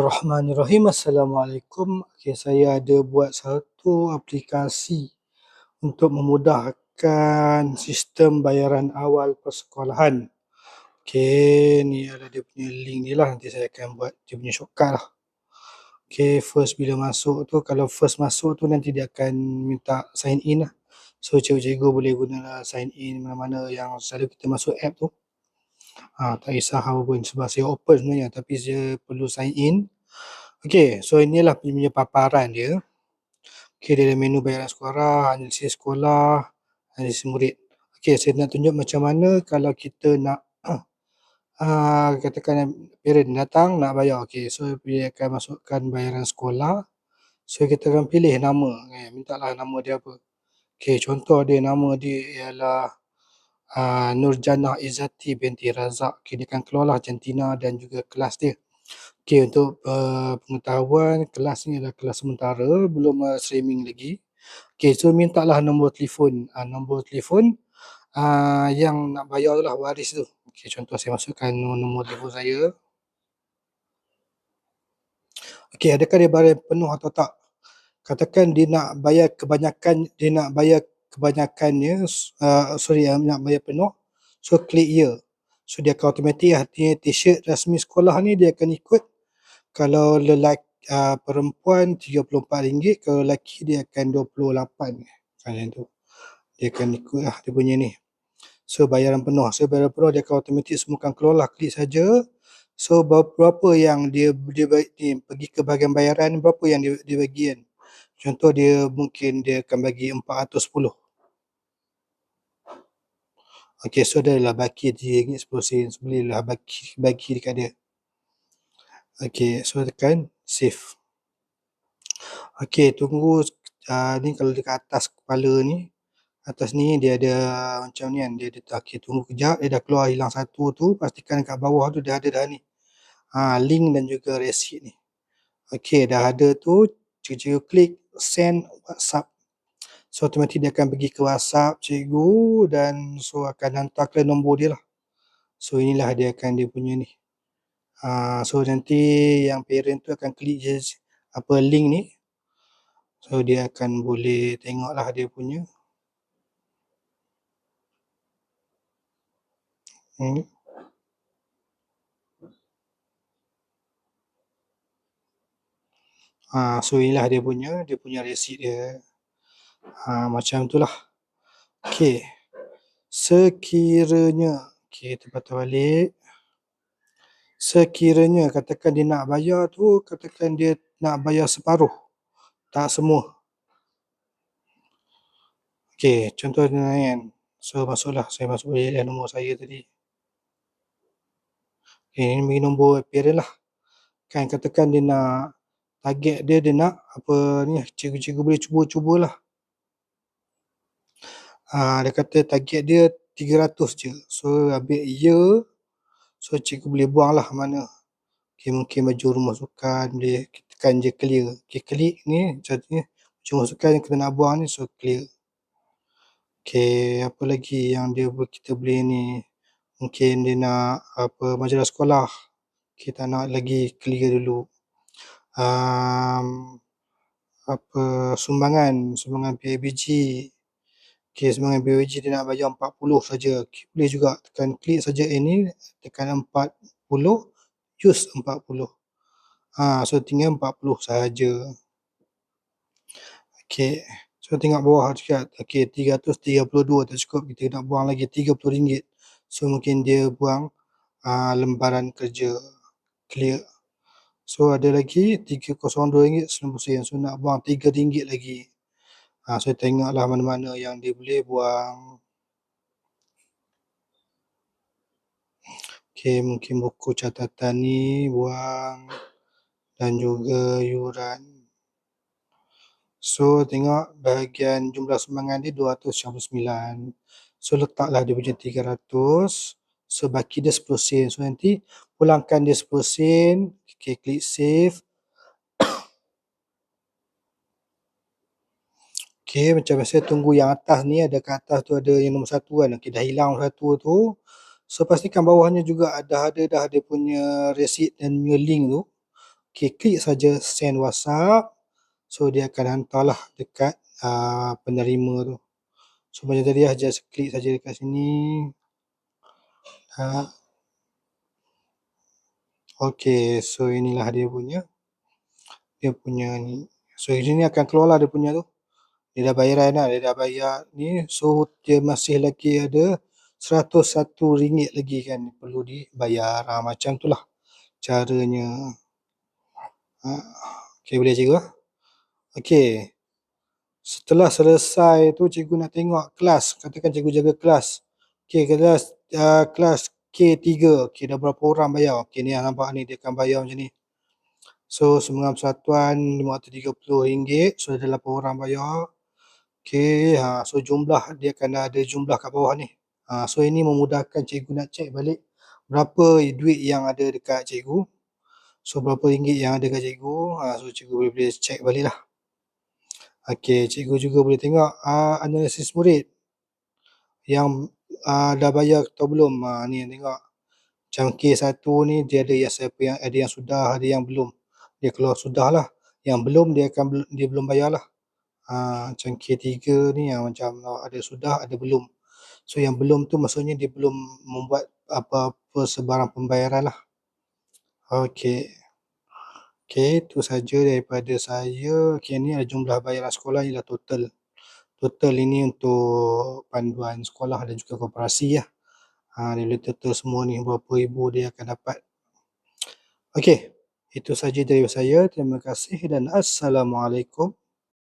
Bismillahirrahmanirrahim. Assalamualaikum. Okay, saya ada buat satu aplikasi untuk memudahkan sistem bayaran awal persekolahan. Okay, ni ada dia punya link ni lah. Nanti saya akan buat dia punya shortcut lah. Okay, first bila masuk tu, kalau first masuk tu nanti dia akan minta sign in lah. So, cikgu-cikgu boleh guna sign in mana-mana yang selalu kita masuk app tu. Ha, tak kisah apa pun sebab saya open sebenarnya tapi saya perlu sign in. Okey, so inilah punya paparan dia. Okey, dia ada menu bayaran sekolah, analisis sekolah, analisis murid. Okey, saya nak tunjuk macam mana kalau kita nak uh, katakan parent datang nak bayar. Okey, so dia akan masukkan bayaran sekolah. So kita akan pilih nama, eh, mintalah nama dia apa. Okey, contoh dia nama dia ialah uh, Nurjana Izzati binti Razak. Dia akan keluarlah jantina dan juga kelas dia. Okay, untuk uh, pengetahuan, kelas ni adalah kelas sementara, belum uh, streaming lagi. Okay, so mintalah nombor telefon. Uh, nombor telefon uh, yang nak bayar tu lah waris tu. Okay, contoh saya masukkan nombor telefon saya. Okay, adakah dia bayar penuh atau tak? Katakan dia nak bayar kebanyakan, dia nak bayar kebanyakannya uh, sorry uh, nak bayar penuh so klik ya. So dia akan automatik artinya t-shirt rasmi sekolah ni dia akan ikut. Kalau lelaki uh, perempuan RM34 kalau lelaki dia akan RM28 macam tu. Dia akan ikut lah dia punya ni. So bayaran penuh. So bayaran penuh dia akan automatik semua akan keluar lah klik saja. So berapa yang dia dia, dia pergi ke bahagian bayaran berapa yang dia, dia bagi kan? Contoh dia mungkin dia akan bagi 410. Okey, so dia adalah baki RM3.10 so bolehlah bagi, bagi dekat dia. Okey, so tekan save. Okey, tunggu uh, ni kalau dekat atas kepala ni, atas ni dia ada macam ni kan, dia ada okey tunggu kejap, dia dah keluar hilang satu tu, pastikan kat bawah tu dah ada dah ni. Ha, link dan juga resit ni. Okey, dah ada tu, cikgu klik send WhatsApp. So automatik dia akan pergi ke WhatsApp cikgu dan so akan hantar ke nombor dia lah. So inilah dia akan dia punya ni. Uh, so nanti yang parent tu akan klik je apa link ni. So dia akan boleh tengok lah dia punya. Hmm. Ha, so inilah dia punya, dia punya resit dia. Ha, macam itulah. Okey. Sekiranya, okey kita patah balik. Sekiranya katakan dia nak bayar tu, katakan dia nak bayar separuh. Tak semua. Okey, contoh kan. So masuklah, saya masuk balik nombor saya tadi. Okay, ini bagi nombor parent lah. Kan katakan dia nak target dia dia nak apa ni cikgu-cikgu boleh cuba-cubalah. Ah dia kata target dia 300 je. So ambil ya. So cikgu boleh buang lah mana. Okay, mungkin baju rumah sukan boleh tekan je clear. Okay, klik ni contohnya baju rumah sukan yang kita nak buang ni so clear. Okay, apa lagi yang dia kita boleh ni. Mungkin dia nak apa majalah sekolah. Kita nak lagi clear dulu um, apa sumbangan sumbangan PABG okey sumbangan PABG dia nak bayar 40 saja. Boleh juga tekan klik saja ini tekan 40 use 40 ha so tinggal 40 saja. Okey. So tengok bawah dekat okey 332 tak cukup kita nak buang lagi 30 ringgit. So mungkin dia buang uh, lembaran kerja clear. So ada lagi RM302.90. So nak buang RM3 lagi. Ha, so tengoklah mana-mana yang dia boleh buang. Okay, mungkin buku catatan ni buang. Dan juga yuran. So tengok bahagian jumlah sumbangan dia 299. So letaklah dia punya 300. So baki dia 10 sen. So nanti pulangkan dia 10 sen. Okay, klik save. Okay, macam biasa tunggu yang atas ni ada kat atas tu ada yang nombor satu kan. Okay, dah hilang satu tu. So pastikan bawahnya juga ada ada dah ada punya receipt dan punya link tu. Okay, klik saja send WhatsApp. So, dia akan hantarlah dekat uh, penerima tu. So, macam tadi lah, just klik saja dekat sini. Uh, okay, so inilah dia punya. Dia punya ni. So, ini akan keluarlah dia punya tu. Dia dah bayaran lah, dia dah bayar ni. So, dia masih lagi ada RM101 lagi kan perlu dibayar. Ha, macam tu lah caranya. Ha, okay, boleh cikgu? Okay. Setelah selesai tu cikgu nak tengok kelas. Katakan cikgu jaga kelas. Okay, kelas uh, kelas K3. Okay, dah berapa orang bayar? Okay, ni nampak ni dia akan bayar macam ni. So, semua persatuan RM530. So, ada 8 orang bayar. Okay, ha, so jumlah dia akan ada jumlah kat bawah ni. Ha, so, ini memudahkan cikgu nak check balik berapa duit yang ada dekat cikgu. So, berapa ringgit yang ada dekat cikgu. Ha, so, cikgu boleh, boleh check balik lah. Okay, cikgu juga boleh tengok uh, analisis murid yang uh, dah bayar atau belum. Ha, ni tengok. Macam K1 ni dia ada yang siapa yang ada yang sudah, ada yang belum dia keluar sudah lah. Yang belum dia akan dia belum bayar lah. Ha, macam K3 ni yang macam ada sudah ada belum. So yang belum tu maksudnya dia belum membuat apa-apa sebarang pembayaran lah. Okay. Okay, itu saja daripada saya. Okay, ni ada jumlah bayaran sekolah ialah total. Total ini untuk panduan sekolah dan juga koperasi ya. Ha, dia boleh total semua ni berapa ribu dia akan dapat. Okay. Itu saja dari saya. Terima kasih dan Assalamualaikum